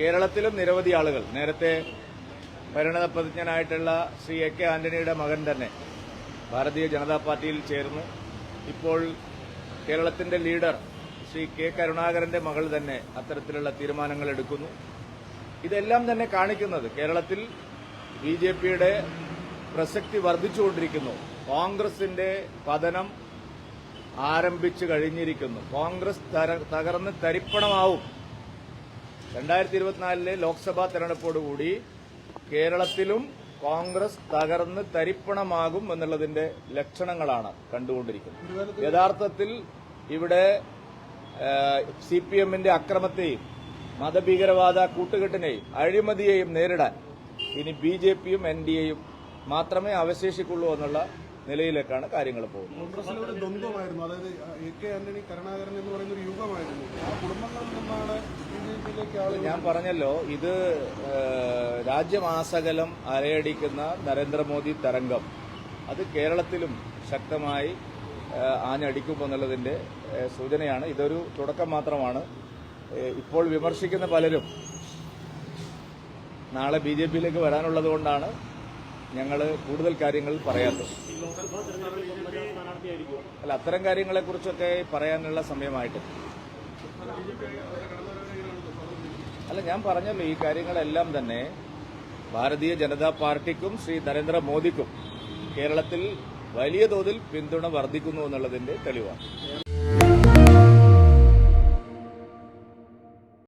കേരളത്തിലും നിരവധി ആളുകൾ. നേരത്തെ പരിണതപ്രതിജ്ഞനായിട്ടുള്ള ശ്രീ എ കെ ആന്റണിയുടെ മകൻ തന്നെ ഭാരതീയ ജനതാ പാർട്ടിയിൽ ചേർന്നു ഇപ്പോൾ കേരളത്തിന്റെ ലീഡർ ശ്രീ കെ കരുണാകരന്റെ മകൾ തന്നെ അത്തരത്തിലുള്ള തീരുമാനങ്ങൾ എടുക്കുന്നു. ഇതെല്ലാം തന്നെ കാണിക്കുന്നത് കേരളത്തിൽ ബി ജെ പിയുടെ പ്രസക്തി വർദ്ധിച്ചുകൊണ്ടിരിക്കുന്നു. കോൺഗ്രസിന്റെ പതനം ആരംഭിച്ചു കഴിഞ്ഞിരിക്കുന്നു. കോൺഗ്രസ് തകർന്ന് തരിപ്പണമാവും. രണ്ടായിരത്തി ഇരുപത്തിനാലിലെ ലോക്സഭാ തെരഞ്ഞെടുപ്പോടുകൂടി കേരളത്തിലും കോൺഗ്രസ് തകർന്ന് തരിപ്പണമാകും എന്നുള്ളതിന്റെ ലക്ഷണങ്ങളാണ് കണ്ടുകൊണ്ടിരിക്കുന്നത്. യഥാർത്ഥത്തിൽ ഇവിടെ സി പി എമ്മിന്റെ അക്രമത്തെയും മതഭീകരവാദ കൂട്ടുകെട്ടിനെയും അഴിമതിയെയും നേരിടാൻ ഇനി ബി ജെ പിയും എൻ ഡി എയും മാത്രമേ അവശേഷിക്കുള്ളൂ എന്നുള്ള നിലയിലേക്കാണ് കാര്യങ്ങൾ പോകുന്നത്. കോൺഗ്രസിലൊരു ദ്വന്ദ്വമായിരുന്നു. അതായത് എ കെ ആന്റണി കരുണാകരൻ എന്ന് പറയുന്ന ഒരു യുഗമായിരുന്നു. ആ കുടുംബങ്ങളിൽ നിന്നാണ് ഞാൻ പറഞ്ഞല്ലോ ഇത് രാജ്യമാസകലം അലയടിക്കുന്ന നരേന്ദ്രമോദി തരംഗം. അത് കേരളത്തിലും ശക്തമായി ആഞ്ഞടിക്കുമെന്നുള്ളതിന്റെ സൂചനയാണ്. ഇതൊരു തുടക്കം മാത്രമാണ്. ഇപ്പോൾ വിമർശിക്കുന്ന പലരും നാളെ ബി ജെ പിയിലേക്ക് വരാനുള്ളത് കൊണ്ടാണ് ഞങ്ങൾ കൂടുതൽ കാര്യങ്ങൾ പറയാത്തത്. അല്ല അത്തരം കാര്യങ്ങളെക്കുറിച്ചൊക്കെ പറയാനുള്ള സമയമായിട്ട്. അല്ല ഞാൻ പറഞ്ഞല്ലോ ഈ കാര്യങ്ങളെല്ലാം തന്നെ ഭാരതീയ ജനതാ പാർട്ടിക്കും ശ്രീ നരേന്ദ്രമോദിക്കും കേരളത്തിൽ വലിയ തോതിൽ പിന്തുണ വർദ്ധിക്കുന്നു എന്നുള്ളതിന്റെ തെളിവാണ്.